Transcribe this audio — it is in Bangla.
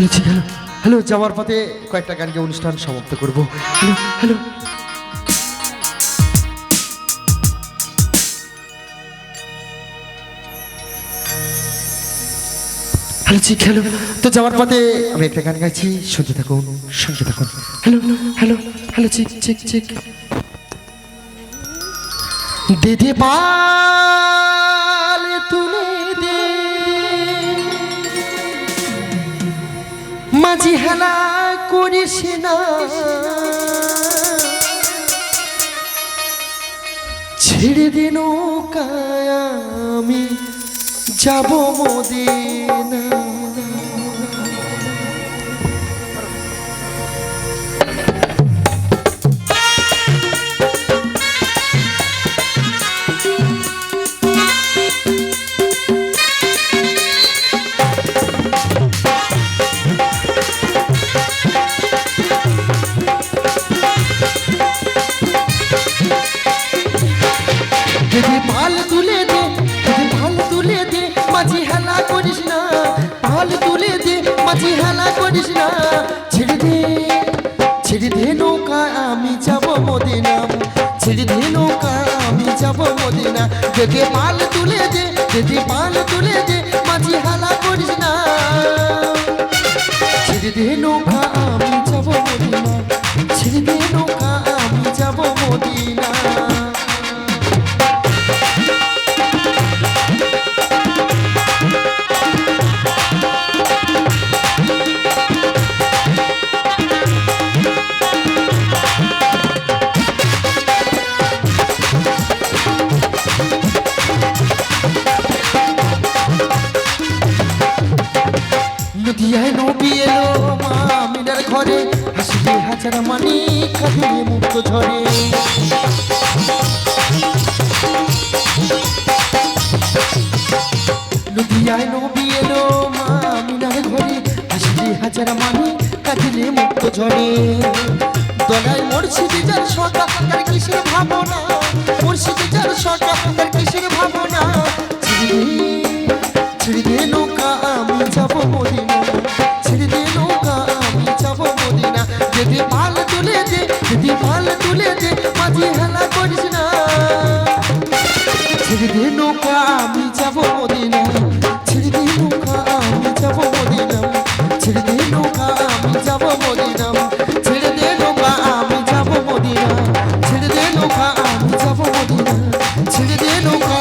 হ্যালো ঠিক হ্যালো হ্যালো, যাওয়ার পথে কয়েকটা গানকে অনুষ্ঠান সমাপ্ত করব। Hello hello. হ্যালো জি হ্যালো। তো যাওয়ার পথে আমি একটা গান গাইছি, শুনতে থাকুন শুনতে থাকুন। হ্যালো হ্যালো হ্যালো চিক চিক চিক দিদি পাল হেলা করিস না। ছেড়ে দে নৌকায় আমি যাব মদিনা দিদি পাল তুলে দে দিদি পাল তুলে দে, মাঝি হেলা করিস না। পাল তুলে দে, মাঝি হেলা করিস না। ছেড়ে দে ছেড়ে দে নৌকা, আমি যাব মদিনা। ছেড়ে দে নৌকা, আমি যাব মদিনা। দিদি পাল তুলে দে দিদি পাল তুলে দে, মাঝি হেলা করিস না। ছেড়ে দে নৌকা, আমি যাব মদিনা। ছেড়ে দে নৌকা, আমি যাব মদিনা। নদিয়ায় নবী এলো মা মিনার ঘরে। হাসিতে হাজার মানি মুক্ত ঝরে। নদিয়ায় নবী এলো মা মিনার ঘরে। হাসিতে হাজার মানি কাঁদিয়ে মুক্ত ঝরে। দলায় মরছিদি যার সকা কিসের ভাবনা? মরছিদি যার সকা কিসের ফল তুলে যে মাঝে হেলা করিস না। ছেড়ে দে নৌকা আমি যাব মদিনা ছেড়ে দে নৌকা আমি যাব মদিনা ছেড়ে দে নৌকা আমি যাব মদিনা ছেড়ে দে নৌকা আমি যাব মদিনা ছেড়ে দে নৌকা আমি যাব মদিনা ছেড়ে দে নৌকা